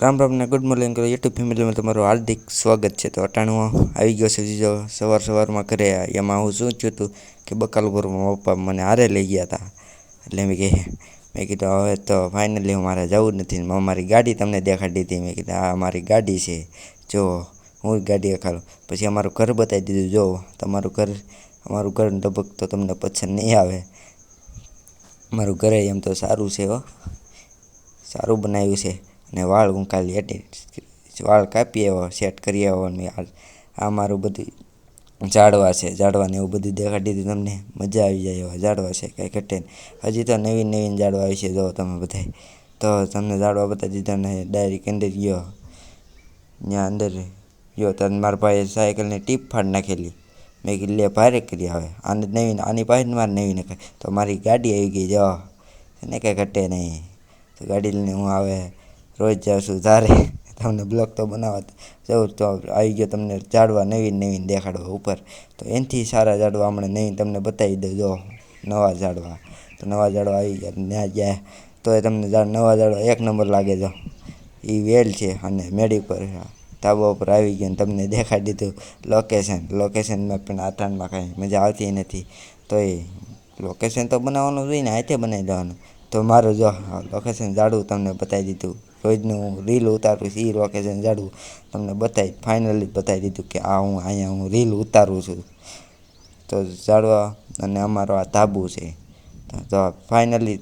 રામ રામ ને good morning YouTube ફેમિલીમાં તમારું હાર્દિક સ્વાગત છે. તો અટાણું આવી ગયો છે બીજો સવાર સવારમાં ઘરે એમાં હું શું થયું હતું કે બકાલપુરમાં પપ્પા મને હારે લઈ ગયા હતા. એટલે મેં કહે મેં કીધું, હવે તો ફાઇનલી મારે જવું જ નથી. મેં મારી ગાડી તમને દેખાડી હતી. મેં કીધું આ મારી ગાડી છે. જો, હું ગાડી દેખાડું પછી અમારું ઘર બતાવી દીધું. જો, તમારું ઘર અમારું ઘર લગભગ તો તમને પસંદ નહીં આવે. મારું ઘરે એમ તો સારું છે હો. સારું બનાવ્યું છે. અને વાળ ખાલી એટી વાળ કાપી આવ્યો સેટ કરી આવ્યો અને આ મારું બધું ઝાડવા છે. ઝાડવાને એવું બધું દેખાડી દીધું તમને? મજા આવી જાય એવા ઝાડવા છે કાંઈ ઘટે હજી તો નવીન નવીન ઝાડવા આવી છે જો તમે બધાય. તો તમને ઝાડવા બતાવી દીધા ને ડાયરેક્ટ અંદર ગયો. ત્યાં અંદર ગયો. તો મારા ભાઈએ સાયકલની ટીપ ફાડ નાખેલી. મેં કીધું, લે, ભારે કરી આવે. આને નવીન આની પાસે મારે નવીન નાખે તો મારી ગાડી આવી ગઈ, જો. એને કાંઈ ઘટે નહીં. તો ગાડી લઈને હું આવે. રોજ જાઉં છું ધારે, તમને બ્લોગ તો બનાવવા જવું તો આવી ગયો તમને ઝાડવા નવીન નવીન દેખાડવા ઉપર. તો એનાથી સારા ઝાડવા હમણાં નવીન તમને બતાવી દઉં. જો, નવા ઝાડવા તો નવા ઝાડવા આવી ગયા. ત્યાં ગયા તો એ તમને નવા ઝાડવા એક નંબર લાગે જો. એ વેલ છે અને મેડી પર ધાબા ઉપર આવી ગયો તમને દેખાડી દીધું. લોકેશન લોકેશનમાં પણ આથાણમાં કાંઈ મજા આવતી નથી. તો એ લોકેશન તો બનાવવાનું જોઈએ ને, હાથે બનાવી દેવાનું. તો મારું જો લોકેશન જાડવું તમને બતાવી દીધું. રોજનું હું રીલ ઉતારું છું એ લોકેશન જાડું. તમને બતાવી ફાઇનલી બતાવી દીધું કે આ હું અહીંયા હું રીલ ઉતારું છું. તો જાડવા અને અમારો આ ધાબુ છે. તો ફાઇનલી